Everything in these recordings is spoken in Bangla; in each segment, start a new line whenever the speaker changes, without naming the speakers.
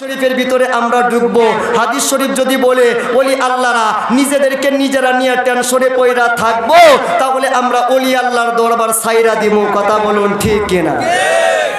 শরীফের ভিতরে আমরা ঢুকবো। হাদিস শরীফ যদি বলে, ওলি আল্লাহরা, নিজেদেরকে নিজেরা নিয়ে টেনশনে পয়রা থাকব, তাহলে আমরা ওলি আল্লাহর দরবার সাইরা দিব কথা বলুন ঠিক কিনা?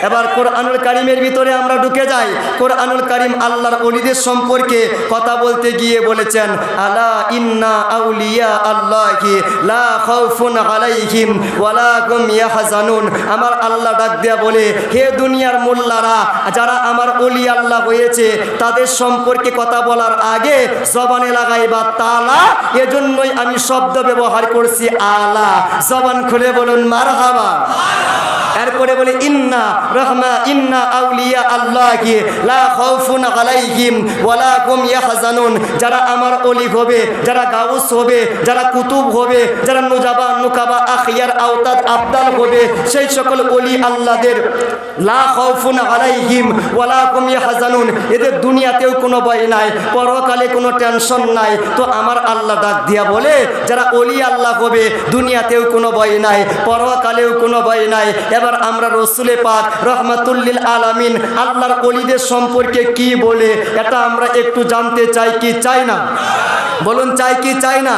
এবার কোরআনুল কারিমের ভিতরে আমরা ঢুকে যাই। কোরআনুল কারিম আল্লাহর অলিদের সম্পর্কে কথা বলতে গিয়ে বলেছেন, আলা ইন্না আউলিয়া আল্লাহি, লা খাউফুন আলাইহিম ওয়ালা হুম ইয়াহজানুন। আমার আল্লাহ ডাক দেয়া বলে, হে দুনিয়ার মোল্লারা, যারা আমার অলি আল্লাহ হয়েছে, তাদের সম্পর্কে কথা বলার আগে জবানে লাগাই বা তালা। এজন্যই আমি শব্দ ব্যবহার করছি আলা। জবান খুলে বলুন, মারহাবা। এরপরে বলে, ইন্না যারা আমার অলি হবে, যারা হবে, যারা কুতুব হবে, যারা নুজাবা সেই সকল অলি আল্লাহদের লা এদের দুনিয়াতেও কোনো ভয় নাই, পরকালে কোনো টেনশন নাই। তো আমার আল্লাহ ডাক দিয়া বলে, যারা অলি আল্লাহ হবে, দুনিয়াতেও কোনো ভয় নাই, পরকালেও কোনো ভয় নাই। এবার আমরা রসুলে পাক রহমাতুল্লিল আলামিন, আল্লাহর কলিদের সম্পর্কে কি বলে, এটা আমরা একটু জানতে চাই কি চাই না? বলুন, চাই কি চাই না?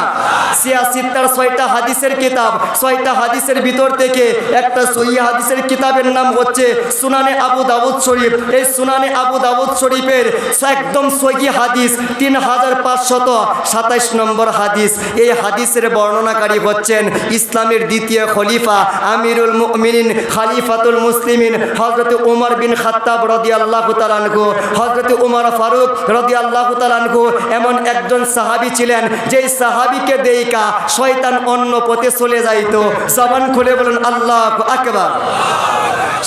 সিয়াসিত্তার ছয়টা হাদিসের কিতাব, ছয়টা হাদিসের ভিতর থেকে একটা সহি হাদিসের কিতাবের নাম হচ্ছে সুনানে আবু দাউদ শরীফ। এই সুনানে আবু দাউদ শরীফের একদম সহি হাদিস তিন হাজার পাঁচশত সাতাইশ নম্বর হাদিস। এই হাদিসের বর্ণনাকারী হচ্ছেন ইসলামের দ্বিতীয় খলিফা আমিরুল মুমিনিন, খালিফাতুল মুসলিমিন হজরত উমর বিন খাত্তাব রদি আল্লাহ তালানহু হজরত উমর ফারুক রদি আল্লাহ তালানহু এমন একজন সাহাবি ছিলেন, যেই সাহাবিকে দেইকা শয়তান অন্য পথে চলে যাইতো। জবান খুলে বলুন, আল্লাহ আকবার।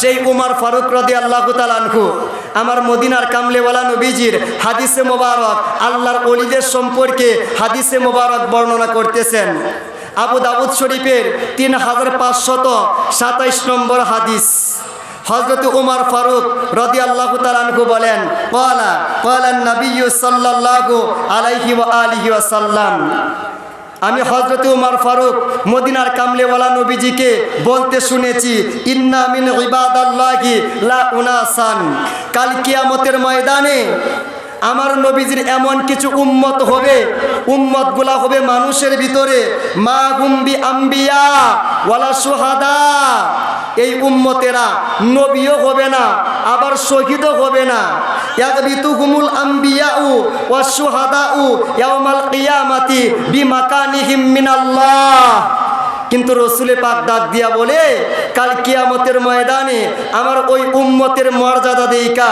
সেই উমর ফারুক রদি আল্লাহ তালানহু আমার মদিনার কামলেওয়ালা নবীজির হাদিসে মোবারক, আল্লাহর অলিদের সম্পর্কে হাদিসে মোবারক বর্ণনা করতেছেন। আবু দাউদ শরীফের তিন হাজার পাঁচশত সাতাইশ নম্বর হাদিস। হজরত উমার ফারুক রদি আল্লাহ তালানকু বলেন কলা কলান নবী সাল্লাহু আলাইহি আলহি আসাল্লাম আমি হজরত উমার ফারুক, মদিনার কামলেওয়ালা নবীজিকে বলতে শুনেছি ইন্নামিন ইবাদ আল্লাহি লা উনাসান। কাল কিয়ামতের ময়দানে আমার নবীজির এমন কিছু উম্মত হবে, উম্মতগুলা হবে মানুষের ভিতরে, মা গুম্বি আম্বিয়া ওয়ালা সুহাদা। এই উম্মতেরা নবীও হবে না, আবার শহীদও হবে না। মিনাল্লাহ। কিন্তু রসুলে পাক ডাক দিয়া বলে, কাল কিয়ামতের ময়দানে আমার ওই উম্মতের মর্যাদা দেইকা।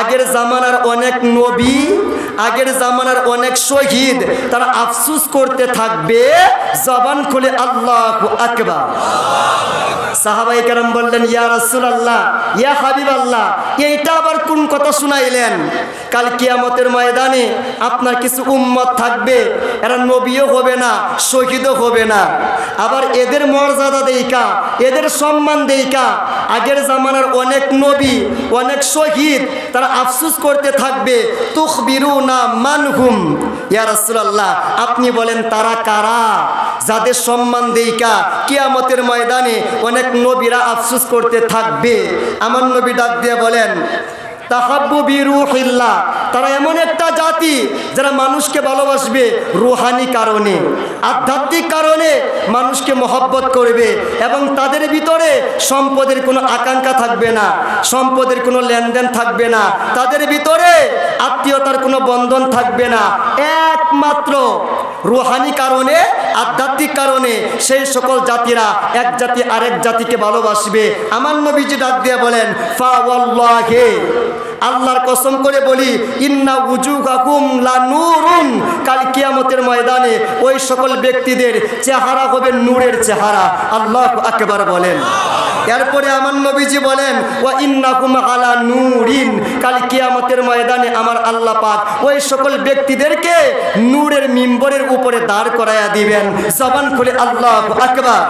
আগের জামানার অনেক নবী, আগের জামানার অনেক শহীদ, তারা আফসুস করতে থাকবে, জবান খুলে আল্লাহ আকবার। সাহাবাই কেরাম বললেন, ইয়া রাসুল আল্লাহ ইয়া হাবিব আল্লাহ এইটা কোন কথা শুনাইলেন? কাল কিয়ামতের ময়দানে আপনার কিছু উম্মত থাকবে, এরা নবীও হবে না, শহীদও হবে না। আবার এদের মর্যাদা দেইকা, এদের সম্মান দেইকা। আগের জামানার অনেক নবী, অনেক শহীদ, তারা আফসুস করতে থাকবে তুখ বিরু না মানহুম। ইয়া রাসূলুল্লাহ, আপনি বলেন তারা কারা? যাদের সম্মান দেইকা, কিয়ামতের ময়দানে অনেক নবীরা আফসুস করতে থাকবে। আমার নবী ডাক দিয়ে বলেন তারা এমন একটা জাতি যারা মানুষকে ভালোবাসবে রুহানি কারণে, আধ্যাত্মিক কারণে মানুষকে মহব্বত করবে এবং তাদের ভিতরে সম্পদের কোনো আকাঙ্ক্ষা থাকবে না, সম্পদের কোনো লেনদেন থাকবে না। তাদের ভিতরে আত্মীয়তার কোনো বন্ধন থাকবে না। একমাত্র রুহানি কারণে, আধ্যাত্মিক কারণে সেই সকল জাতিরা এক জাতি আরেক জাতিকে ভালোবাসবে। আমার নবীজি ডাক দিয়ে বলেন আল্লাহর কসম করে বলি, ইন্না উজুগাকুম লা নূরুন। কাল কিয়ামতের ময়দানে ওই সকল ব্যক্তিদের চেহারা হবে নূরের চেহারা। আল্লাহ আকবার বলেন। এরপরে আমার নবীজি বলেন, ওয়া ইন্নাকুম আলা নূরিন। কাল কিয়ামতের ময়দানে আমার আল্লাহ পাক ওই সকল ব্যক্তিদেরকে নূরের মিম্বরের উপরে দাঁড় করায়া দিবেন। জবান খুলে আল্লাহ আকবার।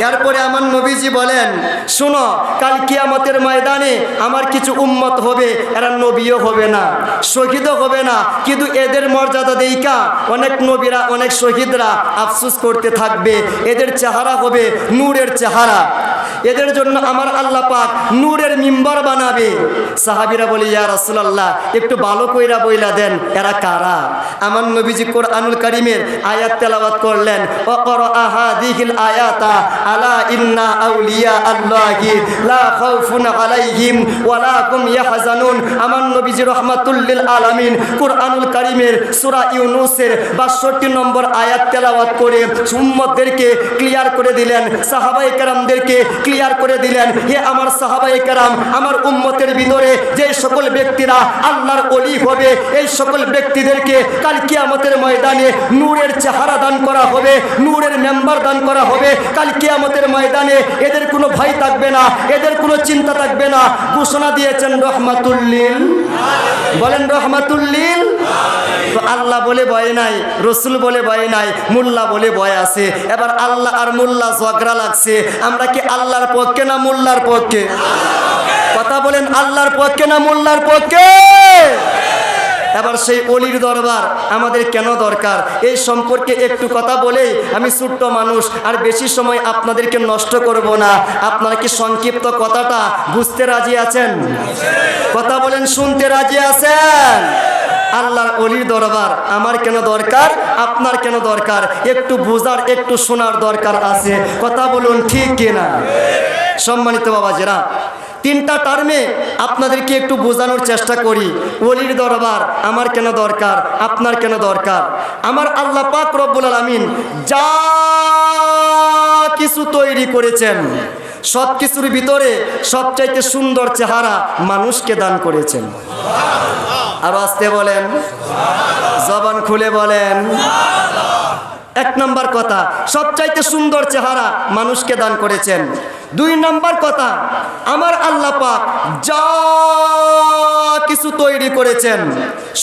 এরপরে আমার নবীজি বলেন, শোনো, কাল কিয়ামতের ময়দানে আমার কিছু উম্মত হবে এরা নবীও হবে না, শহীদও হবে না। কিন্তু এদের মর্যাদা দেই কা অনেক নবীরা, অনেক শহীদরা আফসুস করতে থাকবে। এদের চেহারা হবে নূরের চেহারা। এদের জন্য আমার আল্লাহ পাক নূরের মিম্বর বানাবে। সাহাবিরা বলি, ইয়া রাসূলুল্লাহ, একটু ভালো কইরা বইলা দেন, এরা কারা? আমার নবীজি কোরআনুল কারীমের আয়াত তেলাওয়াত করলেন, ওয়াকরা আহাদিহিল আয়াতা আলা ইন্না আউলিয়া আল্লাহি, লা খাউফুন আলাইহিম ওয়ালা হুম ইয়াহজানুন। আমার নবীজি রহমাতুল্লিল আলামিন কোরআনুল কারীমের সূরা ইউনূসের 62 নম্বর আয়াত তেলাওয়াত করে উম্মতদেরকে ক্লিয়ার করে দিলেন, সাহাবায়ে কেরামদেরকে ক্লিয়ার করে দিলেন, হে আমার সাহাবায়ে কেরাম, আমার উম্মতের ভিতরে যে সকল ব্যক্তিরা আল্লাহর অলি হবে, এই সকল ব্যক্তিদেরকে কাল কিয়ামতের ময়দানে নূরের চেহারা দান করা হবে, নূরের মেম্বার দান করা হবে। কাল কিয়ামতের ময়দানে এদের কোনো ভয় থাকবে না, এদের কোনো চিন্তা থাকবে না। ঘোষণা দিয়েছেন, রহমাতুল্লিল। বলেন, রহমাতুল্লিল। আল্লাহ বলে ভয় নাই, রসুল বলে ভয় নাই, মোল্লা বলে ভয় আছে। এবার আল্লাহ আর মোল্লা ঝগড়া লাগছে, আমরা কি আল্লাহর পক্ষে না মোল্লার পক্ষে কথা বলেন, আল্লাহর পক্ষে না মোল্লার পক্ষে এবার সেই অলির দরবার আমাদের কেন দরকার? এই সম্পর্কে একটু কথা বলেই আমি ছোট্ট মানুষ, আর বেশি সময় আপনাদেরকে নষ্ট করব না। আপনারা কি সংক্ষিপ্ত কথাটা বুঝতে রাজি আছেন? কথা বলেন, শুনতে রাজি আছেন? আল্লাহর অলির দরবার, আমার কেন দরকার? আপনার কেন দরকার? একটু বোঝার, একটু শোনার দরকার আছে। কথা বলুন ঠিক কিনা? সম্মানিত বাবাজেরা, তিনটা টার্মে আপনাদেরকে একটু বোঝানোর চেষ্টা করি। অলির দরবার, আমার কেন দরকার? আপনার কেন দরকার? আমার আল্লাহ পাক রব্বুল আলামিন যা কিছু তৈরি করেছেন সব কিছুর ভিতরে সবচাইতে সুন্দর চেহারা মানুষকে দান করেছেন। আরও আসতে বলেন, জবান খুলে বলেন। এক নম্বর কথা, সবচাইতে সুন্দর চেহারা মানুষকে দান করেছেন। দুই নম্বর কথা, আমার আল্লাহ পাক যা কিছু তৈরি করেছেন,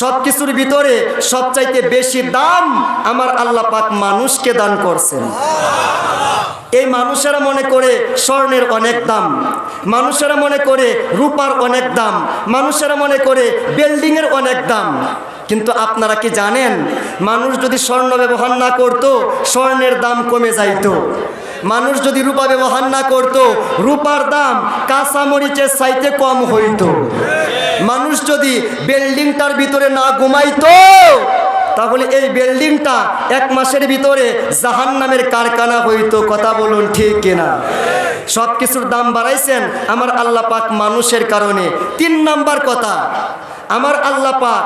সব কিছুর ভিতরে সবচাইতে বেশি দাম আমার আল্লাহ পাক মানুষকে দান করছেন। এই মানুষেরা মনে করে স্বর্ণের অনেক দাম, মানুষেরা মনে করে রূপার অনেক দাম, মানুষেরা মনে করে বিল্ডিংয়ের অনেক দাম। কিন্তু আপনারা কি জানেন, মানুষ যদি স্বর্ণ ব্যবহার না করতো, স্বর্ণের দাম কমে যাইতো। মানুষ যদি রূপা ব্যবহার না করত, রূপার দাম কাঁচা মরিচের চাইতে কম হইতো। মানুষ যদি বিল্ডিংটার ভিতরে না ঘুমাইতো, তাহলে এই বিল্ডিংটা এক মাসের ভিতরে জাহান নামের কারখানা হইতো, কথা বলুন ঠিক কিনা? সব কিছুর দাম বাড়াইছেন আমার আল্লাহ পাক মানুষের কারণে। তিন নাম্বার কথা আমার আল্লাহ পাক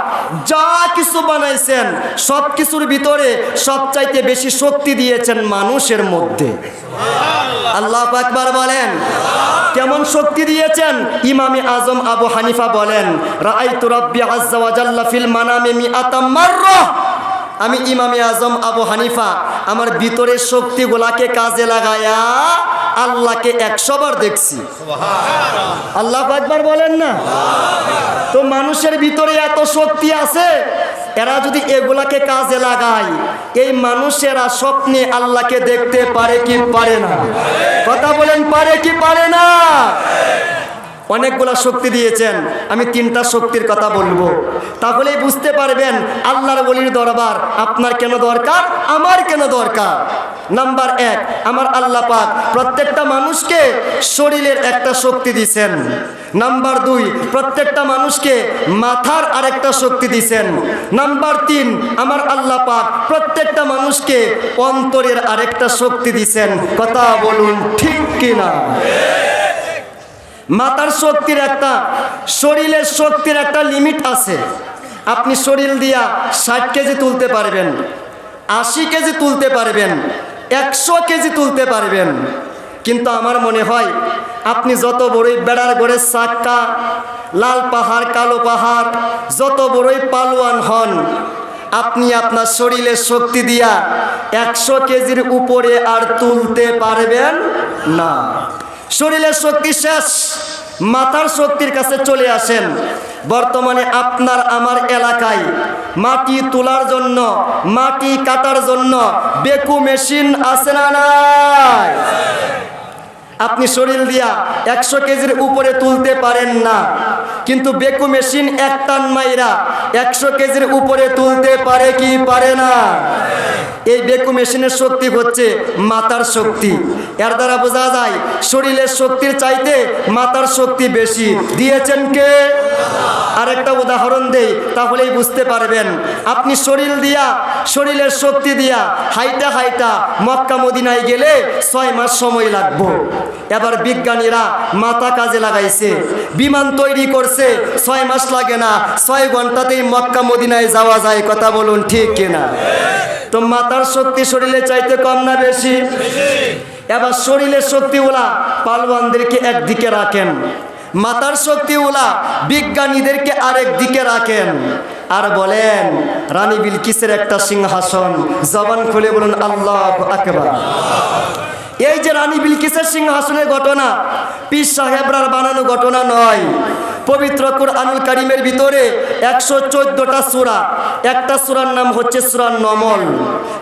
যা কিছু বানাইছেন, সব কিছুর ভিতরে সবচাইতে বেশি শক্তি দিয়েছেন মানুষের মধ্যে। আল্লাহ পাকবার বলেন, কেমন শক্তি দিয়েছেন? ইমামি আজম আবু হানিফা বলেন, রাআইতু রাব্বি আজ্জা ওয়া জাল্লা ফিল মানামে আমি ইমামে আজম আবু হানিফা, আমার ভিতরের শক্তিগুলাকে কাজে লাগায়া আল্লাহকে একশো বার দেখছি। আল্লাহ একবার বলেন না? তো মানুষের ভিতরে এত শক্তি আছে, এরা যদি এগুলাকে কাজে লাগায়, এই মানুষেরা স্বপ্নে আল্লাহকে দেখতে পারে কি পারে না? কথা বলেন, পারে কি পারে না? অনেকগুলা শক্তি দিয়েছেন। আমি তিনটা শক্তির কথা বলব। তাহলেই বুঝতে পারবেন, আল্লাহর বলির দরবার আপনার কেন দরকার? আমার কেন দরকার? নাম্বার এক, আমার আল্লাহ পাক প্রত্যেকটা মানুষকে শরীরের একটা শক্তি দিছেন। নাম্বার দুই, প্রত্যেকটা মানুষকে মাথার আরেকটা শক্তি দিছেন। নাম্বার তিন, আমার আল্লাহ পাক প্রত্যেকটা মানুষকে অন্তরের আরেকটা শক্তি দিছেন। কথা বলুন ঠিক কিনা? মাথার শক্তির একটা, শরীরের শক্তির একটা লিমিট আছে। আপনি শরীর দিয়া ষাট কেজি তুলতে পারবেন, আশি কেজি তুলতে পারবেন, একশো কেজি তুলতে পারবেন। কিন্তু আমার মনে হয়, আপনি যত বড়ই বেড়ার গড়ের সাক্কা, লাল পাহাড়, কালো পাহাড়, যত বড়ই পালোয়ান হন, আপনি আপনার শরীরের শক্তি দিয়া একশো কেজির উপরে আর তুলতে পারবেন না। শরীরের শক্তি শেষ, মাথার শক্তির কাছে চলে আসেন। বর্তমানে আপনার আমার এলাকায় মাটি তোলার জন্য, মাটি কাটার জন্য বেকু মেশিন আছে না নাই? আপনি শরীর দিয়া একশো কেজির উপরে তুলতে পারেন না। কিন্তু বেকু মেশিন এক টান মাইরা একশো কেজির উপরে তুলতে পারে কি পারে না? এই বেকু মেশিনের শক্তি হচ্ছে মাতার শক্তি। এর দ্বারা বোঝা যায়, শরীরের শক্তির চাইতে মাতার শক্তি বেশি। দিয়েছেন কে? আরেকটা উদাহরণ দেই, তাহলেই বুঝতে পারবেন। আপনি শরীর দিয়া, শরীরের শক্তি দিয়া হাইটা হাইটা মক্কা মদিনায় গেলে ছয় মাস সময় লাগবো। এবার বিজ্ঞানীরা মাথা কাজে লাগাইছে। বিমান তৈরি করছে, ছয় মাস লাগে না, ছয় ঘন্টাতেই মক্কা মদিনায় যাওয়া যায়, কথা বলুন ঠিক কিনা? তো মাতার শক্তি শরীরে চাইতে কম না বেশি? এবার শরীরের শক্তি ওলা পালওয়ানদেরকে একদিকে রাখেন। মাতার শক্তি ওলা, বিজ্ঞানীদেরকে আরেক দিকে রাখেন। আর বলেন, রানী বিলকিসের একটা সিংহাসন, জবান খুলে বলুন, আল্লাহ আকবার। এই যে রানী বিলকিসের সিংহাসনের ঘটনা, পীর সাহেবরার বানানো ঘটনা নয়। পবিত্র কুরআনুল কারিমের ভিতরে একশো চোদ্দটা সুরা। একটা সুরার নাম হচ্ছে সুরার নমল।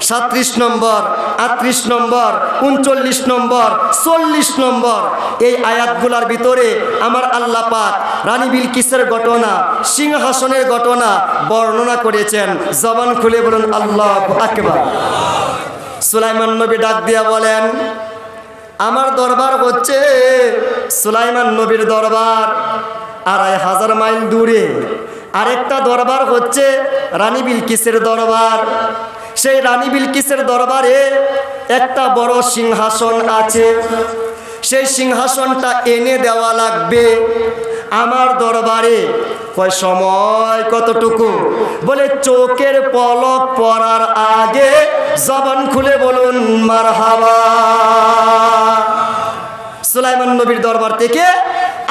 সাত্রিশ নম্বর, আটত্রিশ নম্বর, উনচল্লিশ নম্বর, চল্লিশ নম্বর। এই আয়াতগুলার ভিতরে আমার আল্লাহ পাক রানী বিলকিসের ঘটনা, সিংহাসনের ঘটনা বর্ণনা করেছেন। জবান খুলে বলুন, আল্লাহ আকবার। সুলাইমান নবী ডাক দিয়া বলেন আমার দরবার হচ্ছে সুলাইমান নবীর দরবার, আড়াই হাজার মাইল দূরে। আরেকটা দরবার হচ্ছে রানী বিলকিসের দরবার। সেই রানী বিলকিসের দরবারে একটা বড় সিংহাসন আছে। সেই সিংহাসনটা এনে দেওয়া লাগবে। আমার দরবারে। কয় সময় কতটুকু? বলে চোখের পলক পড়ার আগে জবান খুলে বলুন মার সুলাইমান নবীর দরবার থেকে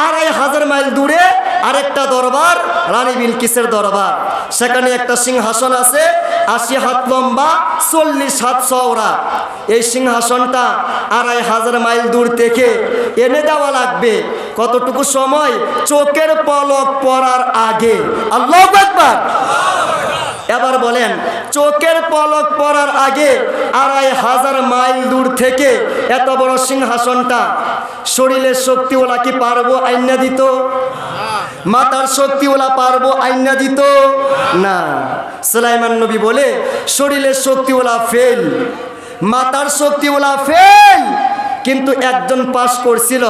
আড়াই হাজার মাইল দূরে আরেকটা দরবার, রানী বিলকিসের দরবার। সেখানে একটা সিংহাসন আছে, আশি হাত লম্বা, চল্লিশ হাত চওড়া। এই সিংহাসনটা আড়াই হাজার মাইল দূর থেকে এনে দেওয়া লাগবে। কতটুকু সময়? চোখের পলক পড়ার আগে। আল্লাহ একবার এবার বলেন, চোখের পলক পড়ার আগে আড়াই হাজার মাইল দূর থেকে এত বড় সিংহাসনটা শরীরের শক্তিওলা কি পারব? আইনা দিত। মাতার শক্তিওলা পারব? আইনা দিত। না। সুলাইমান নবী বলে, শরীরের শক্তিওলা ফেল মাতার শক্তিওলা ফেল কিন্তু একজন পাশ করছিল।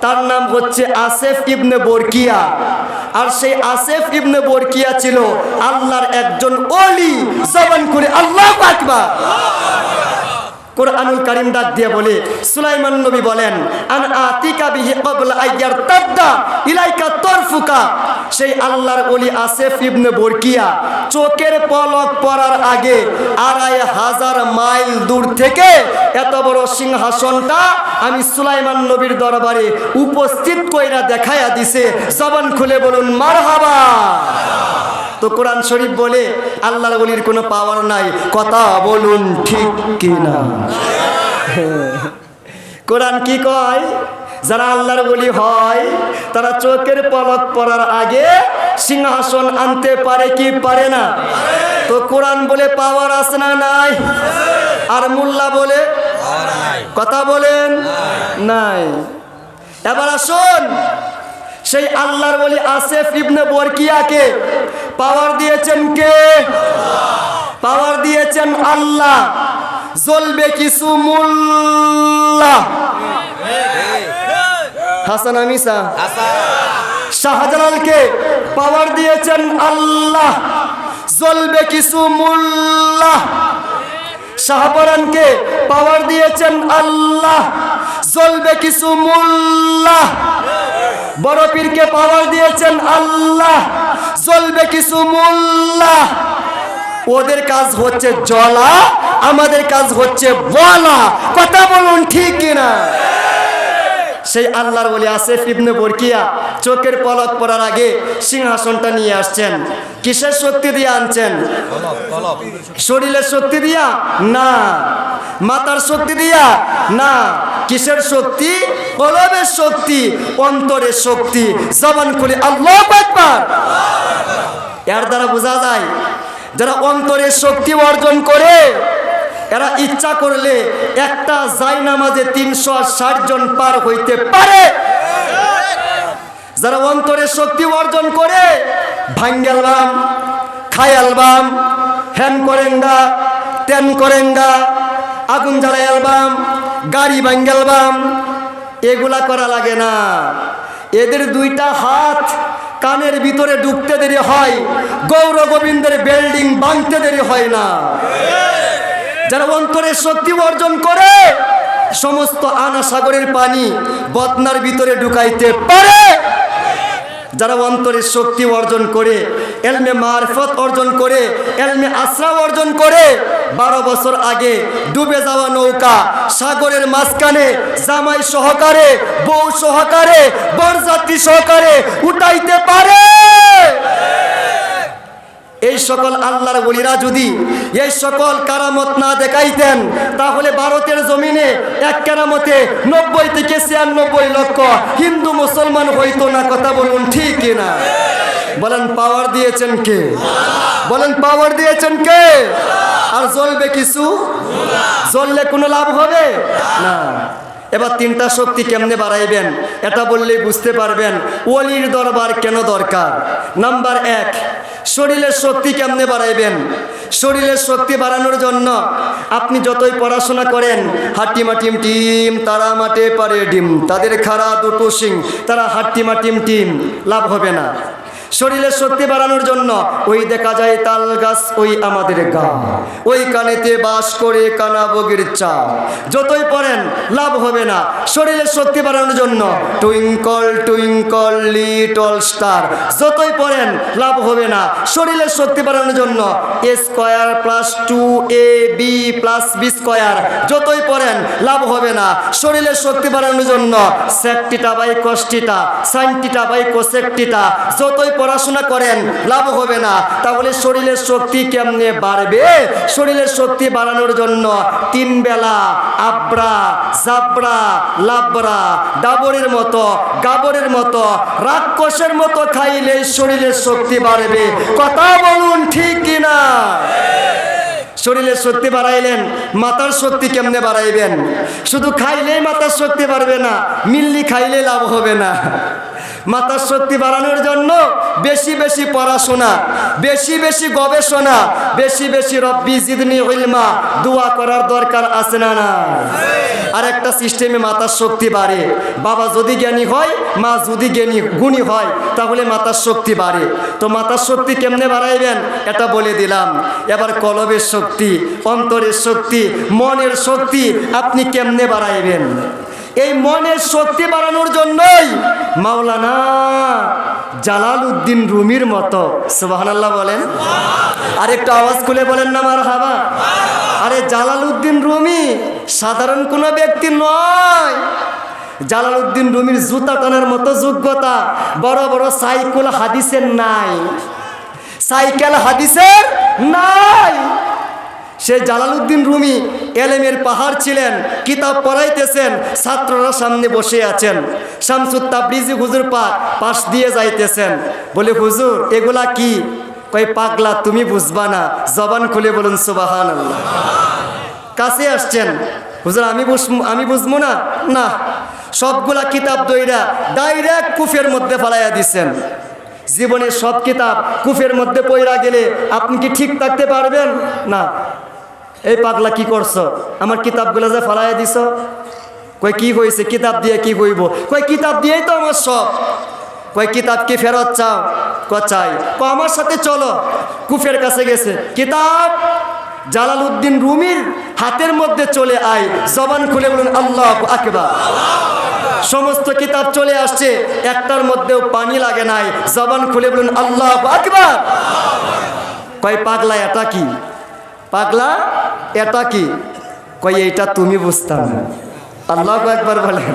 তার নাম হচ্ছে আসেফ ইবনে বরকিয়া। আর সেই আসেফ ইবনে বরকিয়া ছিল আল্লাহর একজন অলি জবান করে আল্লাহ আকবার। কোরআনুল কারিম ডাক দিয়ে বলে, সুলাইমান নবী বলেন, আন আতিকা বিহি ক্বাবলা আইয়ার তাদ্দা ইলাইকা তরফুকা। সেই আল্লাহর ওলি আসেফ ইবনে বরকিয়া চোখের পলক পড়ার আগে আড়াই হাজার মাইল দূর থেকে এত বড় সিংহাসনটা আমি সুলাইমান নবীর দরবারে উপস্থিত কইরা দেখায়া দিছে। জবান খুলে বলুন, মারহাবা! তো কোরআন শরীফ বলে আল্লাহর বলির কোনো পাওয়ার নাই। কথা বলুন ঠিক কিনা? কোরআন কি কয়? যারা আল্লাহর বলি হয়, তারা চোখের পলক পড়ার আগে সিংহাসন আনতে পারে কি পারে না? তো কোরআন বলে পাওয়ার আছে না নাই? আর মোল্লা বলে কথা বলেন? নাই। এবার আসুন সেই আল্লাহর বলি আসেফ ইবনে বরকিয়াকে। পাওয়ার দিয়েছেন কে? পাওয়ার দিয়েছেন আল্লাহ। জ্বলবে কিছু মোল্লা হাসান আমিসা শাহজালালকে পাওয়ার দিয়েছেন আল্লাহ। জ্বলবে কিছু মোল্লা শাহপরানকে পাওয়ার দিয়েছেন আল্লাহ। জ্বলবে কিছু মোল্লা বড় পীরকে পাওয়ার দিয়েছেন আল্লাহ। চলবে কিছু মোল্লা ওদের কাজ হচ্ছে জলা আমাদের কাজ হচ্ছে বলা। কথা বলুন ঠিক কিনা? সেই আল্লাহর বলে আসে ইবনে বরকিয়া চোখের পলক পড়ার আগে সিংহাসনটা নিয়ে আসছেন। কিসের শক্তি দিয়ে আনছেন? শরীরের শক্তি দিয়া? না। মাতার শক্তি দিয়া? না। কিসের শক্তি? কলবের শক্তি, অন্তরের শক্তি। জবান খুলে, আল্লাহ একবার এর দ্বারা বোঝা যায়, যারা অন্তরের শক্তি অর্জন করে এরা ইচ্ছা করলে একটা জাই নামাজে তিনশো ষাট জন পার হইতে পারে। যারা অন্তরের শক্তি অর্জন করে ভাঙ্গেলবাম খায়ালবাম হ্যান করেঙ্গা তেন করেঙ্গা, আগুন জ্বালাই অ্যালবাম গাড়ি ভাঙ্গেলবাম এগুলা করা লাগে না। এদের দুইটা হাত কানের ভিতরে ঢুকতে দেরি হয় গৌর গোবিন্দের বিল্ডিং ভাঙতে দেরি হয় না। যারা অন্তরের শক্তি অর্জন করে, সমস্ত আনা সাগরের পানি বদনার ভিতরে ঢুকাইতে পারে। যারা অন্তরের শক্তি অর্জন করে, এলমে মারফত অর্জন করে, এলমে আশ্রা অর্জন করে, বারো বছর আগে ডুবে যাওয়া নৌকা সাগরের মাঝখানে জামাই সহকারে, বউ সহকারে, বরযাত্রী সহকারে উঠাইতে পারে। এই সকল আল্লাহর বলিরা যদি এই সকল কারামত না দেখাইতেন, তাহলে ভারতের জমিনে এক কারামতে নব্বই থেকে ছিয়ানব্বই লক্ষ হিন্দু মুসলমান হইতো না, কথা বলুন ঠিক না? বলেন পাওয়ার দিয়েছেন কে? বলেন পাওয়ার দিয়েছেন কে? আর জ্বলবে কিছু? জ্বললে কোনো লাভ হবে? না। এবার তিনটা শক্তি কেমনে বাড়াইবেন, এটা বললেই বুঝতে পারবেন, ওলির দরবার কেন দরকার? নাম্বার এক শরীরের শক্তি কেমনে বাড়াইবেন? শরীরের শক্তি বাড়ানোর জন্য আপনি যতই পড়াশোনা করেন হাট্টিমা টিম টিম, তারা মাঠে পারে ডিম। তাদের খাড়া দুটো সিং তারা হাট্টিমা টিম টিম, লাভ হবে না। শরীরের শক্তি বাড়ানোর জন্য ওই দেখা যায় তাল গাছ, ওই আমাদের গা। ওই কানেতে বাস করে কানা বগির চা। যতই পড়েন, লাভ হবে না। শরীরের শক্তি বাড়ানোর জন্য টুইঙ্কল টুইঙ্কল, লিটল স্টার। যতই পড়েন, লাভ হবে না। শরীরের শক্তি বাড়ানোর জন্য A square plus two A B plus B square. যতই পড়েন, লাভ হবে না। শরীরের শক্তি বাড়ানোর জন্য সেকটিটা বাই কষ্টিটা, সাইনটিটা বাই কোসেকটিটা। যতই পড়াশোনা করেন, লাভ হবে না। তাহলে শরীরের শক্তি কেমনে বাড়বে? শরীরের শক্তি বাড়ানোর জন্য তিন বেলা আব্রা, জাবরা, লাবরা, ডাবরের মতো, গাবরের মতো, রাক্ষসের মতো খাইলে শরীরের শক্তি বাড়বে। কথা বলুন ঠিক কিনা? শরীরের শক্তি বাড়াইলেন, মাথার শক্তি কেমনে বাড়াইবেন? শুধু খাইলেই মাথার শক্তি বাড়বে না, মিল্লি খাইলে লাভ হবে না। মাথার শক্তি বাড়ানোর জন্য বেশি বেশি পড়াশোনা, বেশি বেশি গবেষণা, বেশি বেশি রব্বি জিদনি ইলমা, দোয়া করার দরকার আছে না না আর একটা সিস্টেমে মাথার শক্তি বাড়ে। বাবা যদি জ্ঞানী হয়, মা যদি জ্ঞানী, গুণী হয়, তাহলে মাথার শক্তি বাড়ে। তো মাথার শক্তি কেমনে বাড়াইবেন? এটা বলে দিলাম। এবার কলবের শক্তি অন্তরের শক্তি, মনের শক্তি আপনি কেমনে বাড়াইবেন? এই মনের শক্তি বাড়ানোর জন্যই মাওলানা জালাল উদ্দিন রুমির মতো সুবাহান্লাহ বলেন আর একটু আওয়াজ খুলে বলেন না আমার হাবা আরে জালাল উদ্দিন রুমি সাধারণ কোনো ব্যক্তি নয়। জালাল উদ্দিন রুমির জুতা টানার মতো যোগ্যতা, বড় বড় সাইকেল হাদিসের নাই। সাইকেল হাদিসের নাই। সে জালালউদ্দিন রুমি এলেমের পাহাড় ছিলেন, কিতাব পড়াইতেছেন, ছাত্ররা সামনে বসে আছেন। শামসুদ তাবরিজি হুজুর পাক পাশ দিয়ে যাইতেছেন। বলে, হুজুর, এগুলা কি? কই পাগলা, তুমি বুঝবা না। জবান খুলে বলুন সুবাহান কাছে আসছেন। হুজুর, আমি বুঝ আমি বুঝব না? না। সবগুলা কিতাব দইরা ডাইরেক্ট কুফের মধ্যে ফালাইয়া দিছেন। জীবনের সব কিতাব কুফের মধ্যে পইরা গেলে আপনি কি ঠিক থাকতে পারবেন? না। এই পাগলা কি করছ? আমার কিতাবগুলো যে ফালাইয়া দিছ? কই কি হয়েছে কিতাব দিয়ে কি কইব কই কিতাব দিয়েই তো আমার সব। কই কিতাব কি ফেরত চাও? ক চাই। ক আমার সাথে চলো। কুফের কাছে গেছে। কিতাব জালাল উদ্দিন রুমির হাতের মধ্যে চলে আয়। জবান খুলে বলুন, আল্লাহ আকবার। সমস্ত কিতাব চলে আসছে। একটার মধ্যেও পানি লাগে নাই। জবান খুলে বলুন, আল্লাহ আকবার। কয়, পাগলা এটা কি? পাগলা? এটা কি? কই এইটা তুমি বুঝতাম আল্লাহ একবার বলেন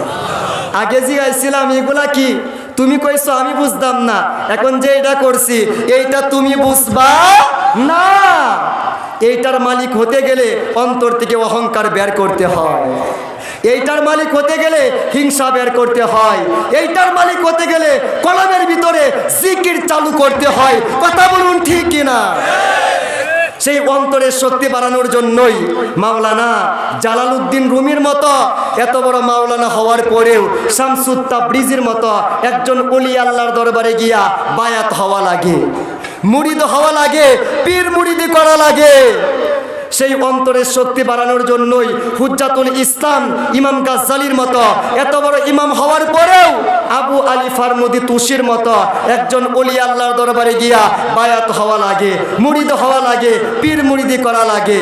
আগে যে আইছিলাম, এগুলা কি? তুমি কইছো, আমি বুঝতাম না। এখন যে এটা করছি, এইটা তুমি বুঝবা না। এইটার মালিক হতে গেলে অন্তর থেকে অহংকার বের করতে হয়। এইটার মালিক হতে গেলে হিংসা বের করতে হয়। এইটার মালিক হতে গেলে কলমের ভিতরে জিকির চালু করতে হয়। কথা বলুন ঠিক কিনা? সেই অন্তরের শক্তি বাড়ানোর জন্যই মাওলানা জালালউদ্দিন রুমির মতো এত বড় মাওলানা হওয়ার পরেও শামসুত্তা ব্রিজের মতো একজন অলি আল্লাহর দরবারে গিয়া বায়াত হওয়া লাগে মুড়িদ হওয়া লাগে, পীর মুড়িদি করা লাগে। সেই অন্তরের শক্তি বাড়ানোর জন্যই হুজ্জাতুল ইসলাম ইমাম গাজ্জালির মতো, এত বড় ইমাম হওয়ার পরেও আবু আলী ফারমুদি তুষির মতো একজন অলি আল্লাহর দরবারে গিয়া বায়াত হওয়া লাগে, মুড়িদ হওয়া লাগে, পীর মুড়িদি করা লাগে।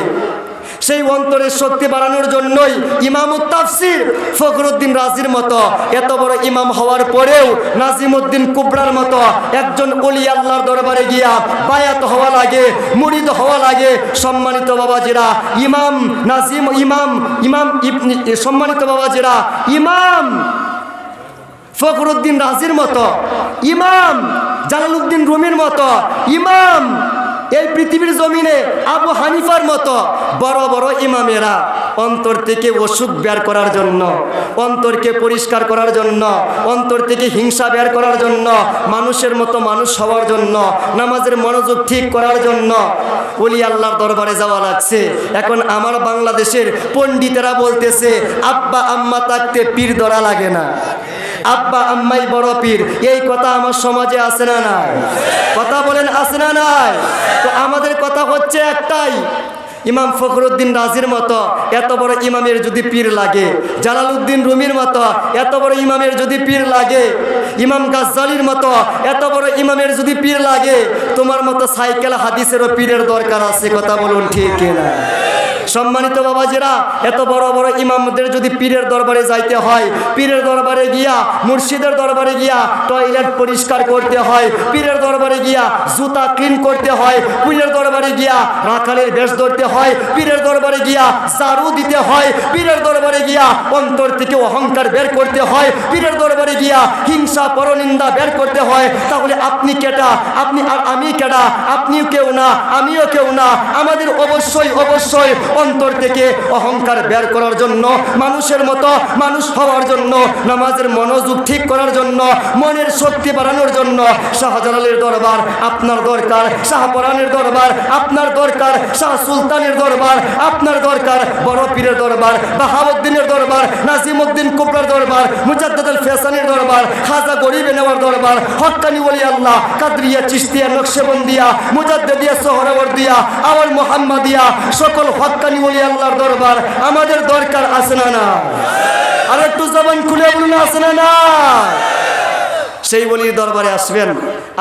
সেই অন্তরের শক্তি বাড়ানোর জন্যই ইমাম তাফসির ফখরুদ্দিন রাজির মতো এত বড় ইমাম হওয়ার পরেও নাজিমুদ্দিন কুবরার মতো একজন অলি আল্লাহর দরবারে গিয়া বায়াত হওয়া লাগে, মুরিদ হওয়া লাগে। সম্মানিত বাবাজিরা, ইমাম নাজিম, ইমাম ইমাম সম্মানিত বাবাজিরা, ইমাম ফখরুদ্দিন রাজির মতো, ইমাম জালালউদ্দিন রুমির মতো, ইমাম এই পৃথিবীর জমিনে আবু হানিফার মতো বড় বড় ইমামেরা অন্তর থেকে ওষুধ বের করার জন্য, অন্তরকে পরিষ্কার করার জন্য, অন্তর থেকে হিংসা বের করার জন্য, মানুষের মতো মানুষ হওয়ার জন্য, নামাজের মনোযোগ ঠিক করার জন্য ওলি আল্লাহর দরবারে যাওয়া লাগছে। এখন আমার বাংলাদেশের পণ্ডিতেরা বলতেছে, আব্বা, আম্মা থাকতে পীর ধরা লাগে না। আব্বা, আম্মাই বড় পীর, এই কথা আমার সমাজে আছে না নাই? কথা বলেন আছে না নাই? তো আমাদের কথা হচ্ছে একটাই, ইমাম ফখরুদ্দিন রাজির মতো এত বড় ইমামের যদি পীর লাগে, জালালউদ্দিন রুমির মতো এত বড় ইমামের যদি পীর লাগে, ইমাম গাজ্জালির মতো এত বড় ইমামের যদি পীর লাগে, তোমার মতো সাইকেল হাদিসেরও পীরের দরকার আছে, কথা বলুন ঠিক কিনা? সম্মানিত বাবাজিরা, এত বড় বড় ইমামদের যদি পীরের দরবারে যাইতে হয়, পীরের দরবারে গিয়া, মুর্শিদের দরবারে গিয়া টয়লেট পরিষ্কার করতে হয়, পীরের দরবারে গিয়া জুতা ক্লিন করতে হয় পীরের দরবারে গিয়া রাখালের বেশ ধরতে হয়, পীরের দরবারে গিয়া চারু দিতে হয়, পীরের দরবারে গিয়া অন্তর থেকে অহংকার বের করতে হয়, পীরের দরবারে গিয়া হিংসা, পরনিন্দা বের করতে হয়, তাহলে আপনি কেটা? আপনি আর আমি কেটা? আপনিও কেউ না, আমিও কেউ না, আমাদের অবশ্যই অবশ্যই অন্তর থেকে অহংকার বের করার জন্য, মানুষের মতো মানুষ হওয়ার জন্য, নামাজের মনোযোগ ঠিক করার জন্য, মনের শক্তি বাড়ানোর জন্য শাহজালালের দরবার আপনার দরকার, শাহপরানের দরবার আপনার দরকার, শাহ সুলতানের দরবার আপনার দরকার, বড় পীরের দরবার বাহাবুদ্দিনের দরবার, নাজিমুদ্দিন কুবরার দরবার, মুজাদ্দাদুল ফেসানের দরবার, খাজা গরিবে নেওয়ার দরবার, হক্কানি ওলি আল্লাহ, কাদরিয়া চিস্তিয়া নকশেবন্দিয়া মুজাদ্দিয়া সোহরাবর্দিয়া আওয়াল মোহাম্মদিয়া, সকল হক্কানি বলি আল্লাহর দরবার, আমাদের দরকার আছে না না? আর একটু জবান খুলে বলুন, আছে না না? সেই অলির দরবারে আসবেন,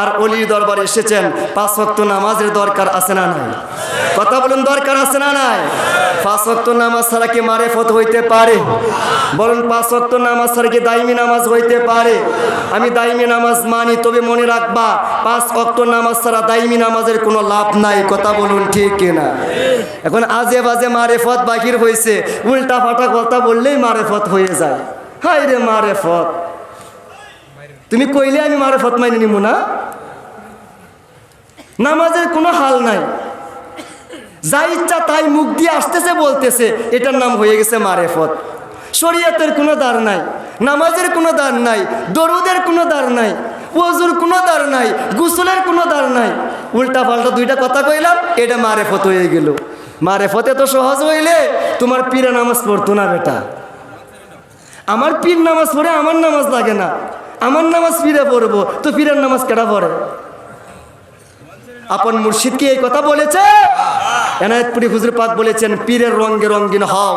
আর অলির দরবারে এসেছেন, পাঁচ ভক্ত নামাজের দরকার আছে না নাই? কথা বলুন, দরকার আছে না নাই? পাঁচ ওয়াক্ত নামাজ ছাড়া কি মারেফত হইতে পারে? বলুন পাঁচ ওয়াক্ত নামাজ ছাড়া কি দাইমি নামাজ হইতে পারে? আমি দাইমি নামাজ মানি, তবে মনে রাখবা পাঁচ ওয়াক্ত নামাজ ছাড়া দাইমি নামাজের কোনো লাভ নাই, কথা বলুন ঠিক কিনা? এখন আজে বাজে মারেফত বাকির হয়েছে উল্টা ফাটা কথা বললেই মারেফত হয়ে যায়। হাই রে মারেফত। তুমি কইলে আমি মারেফত মাইনে নিব না? নামাজের কোনো হাল নাই। যা ইচ্ছা তাই মুখ দিয়ে আসতেছে, বলতেছে, এটার নাম হয়ে গেছে মারেফত। শরীয়তের কোনো দার নাই, নামাজের কোনো দার নাই, দরুদের কোনো দার নাই ওজুর কোনো দার নাই, গুসলের কোনো দার নাই। উল্টা পাল্টা দুইটা কথা কইলাম, এটা মারেফত হয়ে গেল। মারেফতে তো সহজ হইলে তোমার পীরে নামাজ পড়তো না বেটা। আমার পীর নামাজ পড়ে আমার নামাজ লাগে না। আমার নামাজ পীরে পড়ব, তো পীরের নামাজ কেটা পড়ে? আপন মুর্শিদ কি এই কথা বলেছে? এনায়তপুরি হুজুর পাক বলেছেন, পীরের রঙ্গে রঙ্গিন হও।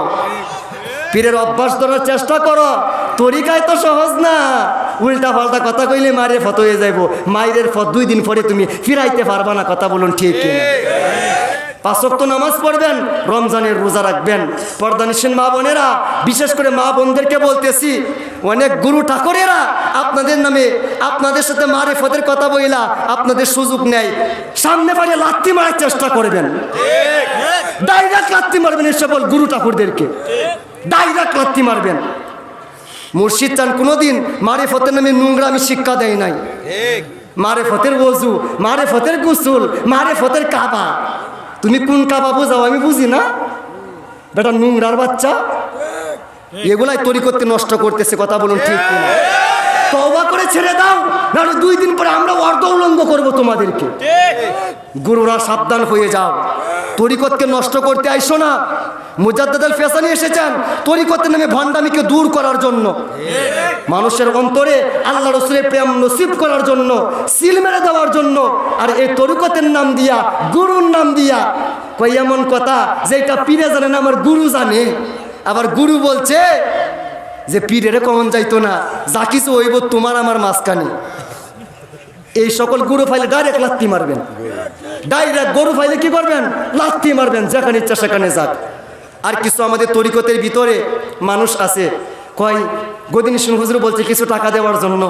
পীরের অভ্যাস ধরার চেষ্টা করো। তরিকায় তো সহজ না। উল্টা পাল্টা কথা কইলে মায়ের ফত হয়ে যাইব। মায়ের ফত দুই দিন পরে তুমি ফিরাইতে পারবা না, কথা বলুন ঠিক পাঁচক্ত নামাজ পড়বেন রমজানের রোজা রাখবেন। পর্দানিসেন মা বোনেরা বিশেষ করে মা বোনদেরকে বলতেছি অনেক গুরু ঠাকুরেরা আপনাদের নামে আপনাদের সাথে মারে ফতের কথা বইলা আপনাদের সুযোগ নেয়। সামনে পারে লাত্তি মারার চেষ্টা করবেন। ডাইরেক্ট লাত্তি মারবেন এ সকল গুরু ঠাকুরদেরকে। ডাইরেক্ট লাত্তি মারবেন। মুর্শিদ চান কোনোদিন মারে ফতের নামে নোংরামি শিক্ষা দেয় নাই। মারে ফতের ওজু মারে ফতের গুসুল মারে ফতের কাবা। তুমি কোন কাবা বোঝাও আমি বুঝি না? বেটা নোংরার বাচ্চা। এগুলাই তৈরি করতে নষ্ট করতেছে, কথা বলুন ঠিক তওবা করে ছেড়ে দাও, নাহলে দুই দিন পরে আমরা অর্ধ উলঙ্গ করব তোমাদেরকে। গুরুরা সাবধান হয়ে যাও। তরিকতকে নষ্ট করতে আইসো না। মুজাদ্দাদ ফেসানি এসেছেন, তরিকতের নামে ভণ্ডামিকে দূর করার জন্য। মানুষের অন্তরে আল্লাহ রসুলের প্রেম নসিব করার জন্য, সিল মেরে দেওয়ার জন্য। আর এই তরিকতের নাম দিয়া, গুরুর নাম দিয়া কই এমন কথা যে এটা পীরে জানে না আমার গুরু জানে। আবার গুরু বলছে যে পীরেরে কমন যাইতো না, যা কিছু হইব তোমার আমার মাঝখানে। এই সকল গরু ফাইলে ডাইরেক্ট লাত্তি মারবেন। ডাইরেক্ট গরু ফাইলে কি করবেন? লাত্তি মারবেন, যেখানে ইচ্ছা সেখানে যাক। আর কিছু আমাদের তরিকতের ভিতরে মানুষ আছে, কয়, গদিন সিং হুজুর বলছে কিছু টাকা দেওয়ার জন্য।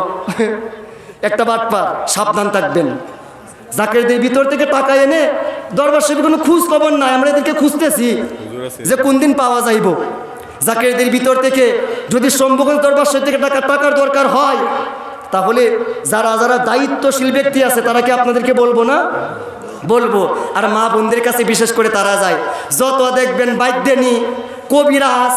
একটা বাটপা সাবধান থাকবেন। জাকেরদের ভিতর থেকে টাকা এনে দরবার শরীফে কোনো খোঁজ খবর নাই, আমরা এদেরকে খুঁজতেছি যে কোন দিন পাওয়া যাইব। জাকেরদের ভিতর থেকে যদি সম্ভবত দরবার সে থেকে টাকা টাকার দরকার হয়, তাহলে যারা যারা দায়িত্বশীল ব্যক্তি আছে, তারা কি আপনাদেরকে বলব না? বলব। আর মা বোনদের কাছে বিশেষ করে তারা যায়। যত দেখবেন বাদ্যেনি কবিরাজ